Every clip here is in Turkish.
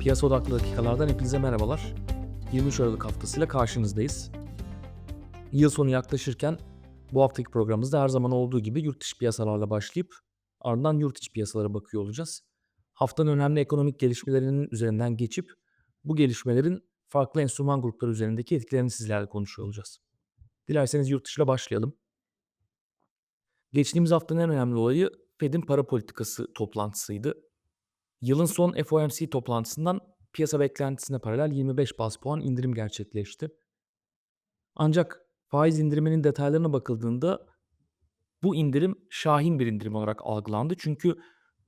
Piyasa odaklı dakikalardan hepinize merhabalar. 23 Aralık haftasıyla karşınızdayız. Yıl sonu yaklaşırken bu haftaki programımızda her zaman olduğu gibi yurt dışı piyasalarla başlayıp ardından yurt içi piyasalara bakıyor olacağız. Haftanın önemli ekonomik gelişmelerinin üzerinden geçip bu gelişmelerin farklı enstrüman grupları üzerindeki etkilerini sizlerle konuşuyor olacağız. Dilerseniz yurt dışıyla başlayalım. Geçtiğimiz haftanın en önemli olayı Fed'in para politikası toplantısıydı. Yılın son FOMC toplantısından piyasa beklentisine paralel 25 bas puan indirim gerçekleşti. Ancak faiz indiriminin detaylarına bakıldığında bu indirim şahin bir indirim olarak algılandı. Çünkü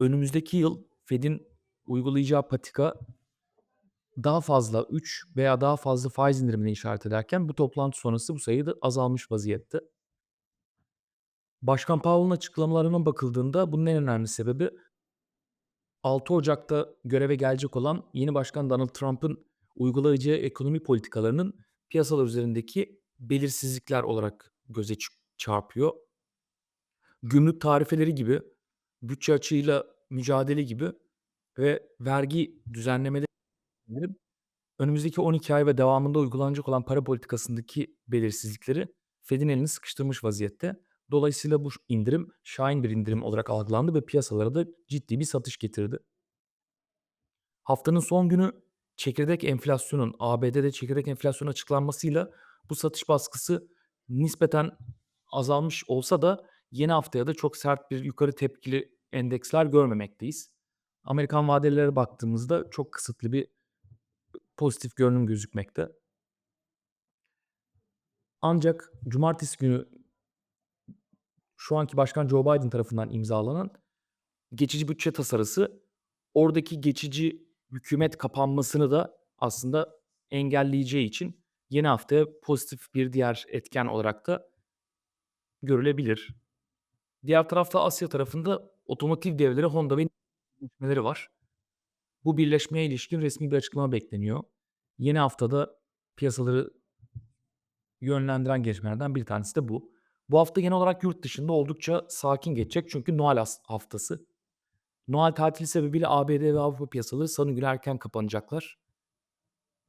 önümüzdeki yıl Fed'in uygulayacağı patika daha fazla 3 veya daha fazla faiz indirimine işaret ederken bu toplantı sonrası bu sayı da azalmış vaziyette. Başkan Powell'ın açıklamalarına bakıldığında bunun en önemli sebebi 6 Ocak'ta göreve gelecek olan yeni başkan Donald Trump'ın uygulayacağı ekonomi politikalarının piyasalar üzerindeki belirsizlikler olarak göze çarpıyor. Gümrük tarifeleri gibi, bütçe açığıyla mücadele gibi ve vergi düzenlemeleri önümüzdeki 12 ay ve devamında uygulanacak olan para politikasındaki belirsizlikleri Fed'in elini sıkıştırmış vaziyette. Dolayısıyla bu indirim şahin bir indirim olarak algılandı ve piyasalara da ciddi bir satış getirdi. Haftanın son günü çekirdek enflasyonun ABD'de çekirdek enflasyon açıklanmasıyla bu satış baskısı nispeten azalmış olsa da yeni haftaya da çok sert bir yukarı tepkili endeksler görmemekteyiz. Amerikan vadelilere baktığımızda çok kısıtlı bir pozitif görünüm gözükmekte. Ancak cumartesi günü şu anki başkan Joe Biden tarafından imzalanan geçici bütçe tasarısı oradaki geçici hükümet kapanmasını da aslında engelleyeceği için yeni haftaya pozitif bir diğer etken olarak da görülebilir. Diğer tarafta Asya tarafında otomotiv devleri Honda ve gelişmeleri var. Bu birleşmeye ilişkin resmi bir açıklama bekleniyor. Yeni haftada piyasaları yönlendiren gelişmelerden bir tanesi de bu. Bu hafta genel olarak yurt dışında oldukça sakin geçecek çünkü Noel haftası. Noel tatili sebebiyle ABD ve Avrupa piyasaları salı günü erken kapanacaklar.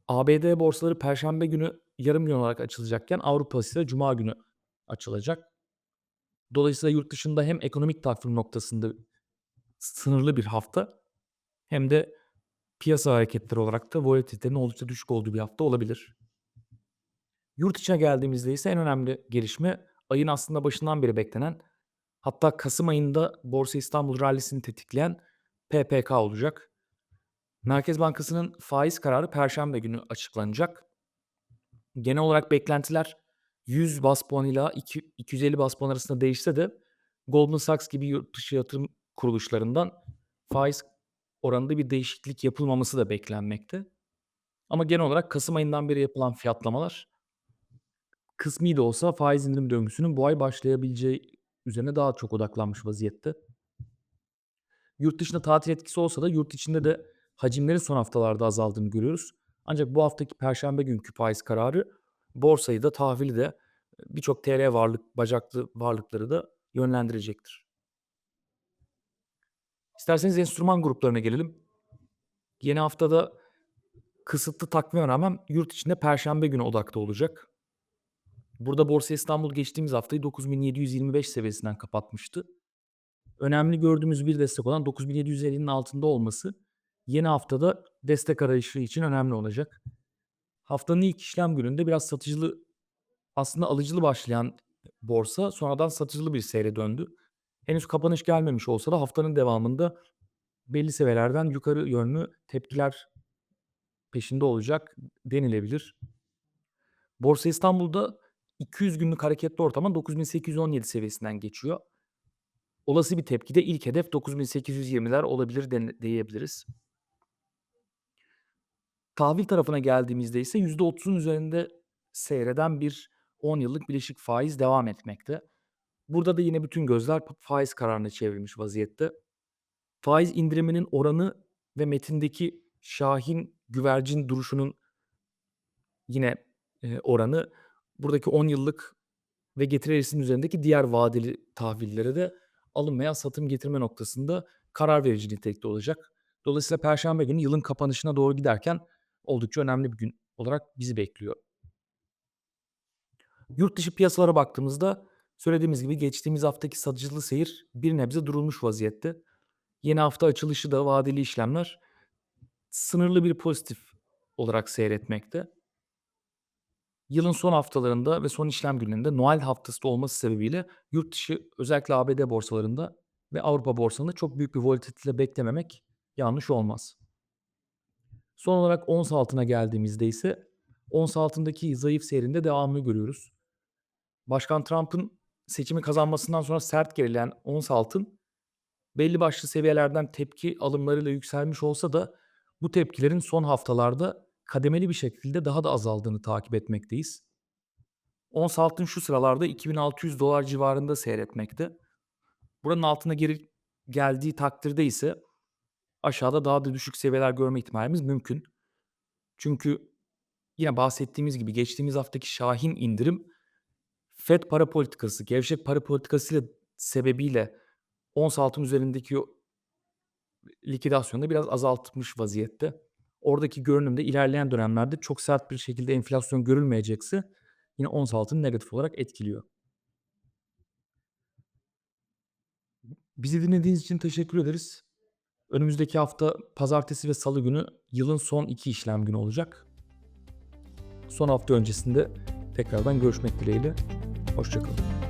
ABD borsaları perşembe günü yarım gün olarak açılacakken Avrupa ise cuma günü açılacak. Dolayısıyla yurt dışında hem ekonomik takvim noktasında sınırlı bir hafta hem de piyasa hareketleri olarak da volatilitenin oldukça düşük olduğu bir hafta olabilir. Yurt içine geldiğimizde ise en önemli gelişme ayın aslında başından beri beklenen hatta Kasım ayında Borsa İstanbul rallisini tetikleyen PPK olacak. Merkez Bankası'nın faiz kararı perşembe günü açıklanacak. Genel olarak beklentiler 100 bas puan ile 250 bas puan arasında değişse de Goldman Sachs gibi yurt dışı yatırım kuruluşlarından faiz oranında bir değişiklik yapılmaması da beklenmekte. Ama genel olarak Kasım ayından beri yapılan fiyatlamalar kısmi de olsa faiz indirim döngüsünün bu ay başlayabileceği üzerine daha çok odaklanmış vaziyette. Yurt dışında tatil etkisi olsa da yurt içinde de hacimlerin son haftalarda azaldığını görüyoruz. Ancak bu haftaki perşembe günkü faiz kararı borsayı da tahvili de birçok TL varlık bacaklı varlıkları da yönlendirecektir. İsterseniz enstrüman gruplarına gelelim. Yeni haftada kısıtlı takvime rağmen yurt içinde perşembe günü odakta olacak. Burada Borsa İstanbul geçtiğimiz haftayı 9725 seviyesinden kapatmıştı. Önemli gördüğümüz bir destek olan 9750'nin altında olması yeni haftada destek arayışı için önemli olacak. Haftanın ilk işlem gününde biraz satıcılı aslında alıcılı başlayan borsa sonradan satıcılı bir seyre döndü. Henüz kapanış gelmemiş olsa da haftanın devamında belli seviyelerden yukarı yönlü tepkiler peşinde olacak denilebilir. Borsa İstanbul'da 200 günlük hareketli ortama 9817 seviyesinden geçiyor. Olası bir tepkide ilk hedef 9820'ler olabilir den- diyebiliriz. Tahvil tarafına geldiğimizde ise %30'un üzerinde seyreden bir 10 yıllık bileşik faiz devam etmekte. Burada da yine bütün gözler faiz kararına çevrilmiş vaziyette. Faiz indiriminin oranı ve metindeki şahin güvercin duruşunun yine e, oranı buradaki 10 yıllık ve getiri eğrisinin üzerindeki diğer vadeli tahvillere de alım veya satım getirme noktasında karar verici nitelikte olacak. Dolayısıyla perşembe günü yılın kapanışına doğru giderken oldukça önemli bir gün olarak bizi bekliyor. Yurt dışı piyasalara baktığımızda söylediğimiz gibi geçtiğimiz haftaki satıcılı seyir bir nebze durulmuş vaziyette. Yeni hafta açılışı da vadeli işlemler sınırlı bir pozitif olarak seyretmekte. Yılın son haftalarında ve son işlem günlerinde Noel haftası da olması sebebiyle yurt dışı özellikle ABD borsalarında ve Avrupa borsalarında çok büyük bir volatilite beklememek yanlış olmaz. Son olarak ons altına geldiğimizde ise ons altındaki zayıf seyrinde devamını görüyoruz. Başkan Trump'ın seçimi kazanmasından sonra sert gerileyen ons altın belli başlı seviyelerden tepki alımlarıyla yükselmiş olsa da bu tepkilerin son haftalarda kademeli bir şekilde daha da azaldığını takip etmekteyiz. Ons altın şu sıralarda 2600 dolar civarında seyretmekte. Buranın altına geri geldiği takdirde ise aşağıda daha da düşük seviyeler görme ihtimalimiz mümkün. Çünkü yine bahsettiğimiz gibi geçtiğimiz haftaki şahin indirim FED para politikası, gevşek para politikası ile sebebiyle ons altın üzerindeki likidasyonu da biraz azaltmış vaziyette. Oradaki görünüm de ilerleyen dönemlerde çok sert bir şekilde enflasyon görülmeyecekse yine ons altını negatif olarak etkiliyor. Bizi dinlediğiniz için teşekkür ederiz. Önümüzdeki hafta pazartesi ve salı günü yılın son iki işlem günü olacak. Son hafta öncesinde tekrardan görüşmek dileğiyle. Hoşçakalın.